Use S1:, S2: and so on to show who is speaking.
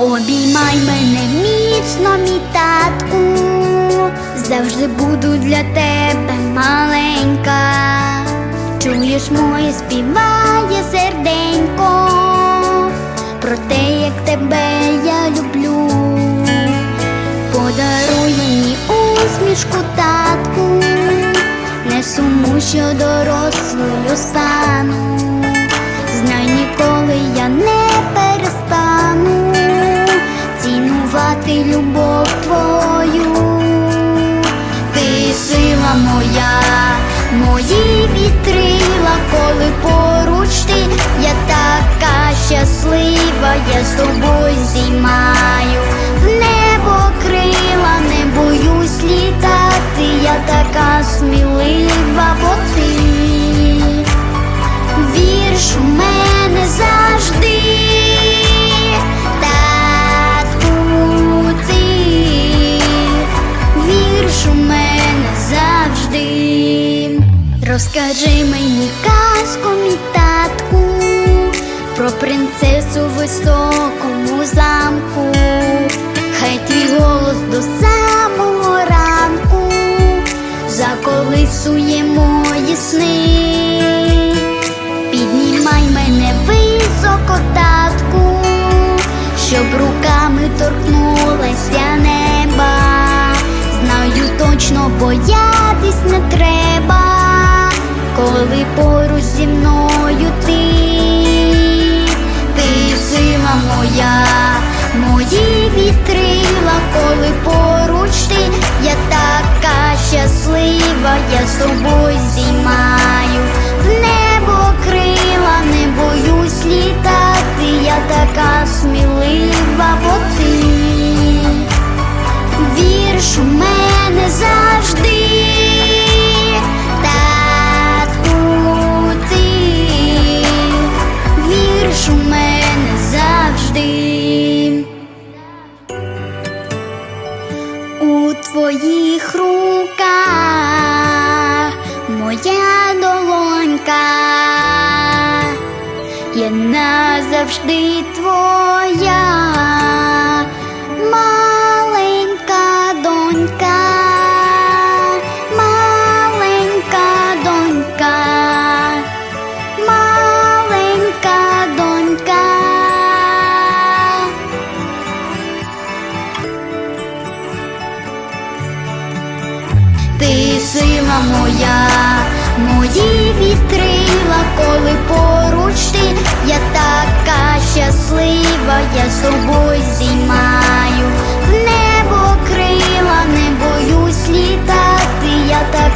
S1: Обіймай мене міцно, мій татку, завжди буду для тебе маленька. Чуєш моє співає серденько, про те, як тебе я люблю. Подаруй мені усмішку, татку, не сумуй, що дорослою стану. Любов твою. Ти сила моя, мої вітрила, коли поруч ти, я така щаслива, я з тобою зіймаю в небо крила, не боюсь літати, я така смілива, бо ти вірш у мене Розкажи мені казку, мій татку, про принцесу високому замку. Хай твій голос до самого ранку заколисує мої сни. Піднімай мене високо, татку, щоб руками торкнулася неба. Знаю точно боятись не треба, коли поруч зі мною ти, ти сила моя, мої вітрила, коли поруч ти, я така щаслива, я з тобою зіймаю Твоїх руках моя долонька, я назавжди твоя. я. Мої вітрила, коли поруч ти. Я така щаслива, я з собою зіймаю. В небо крила, не боюсь літати, я так.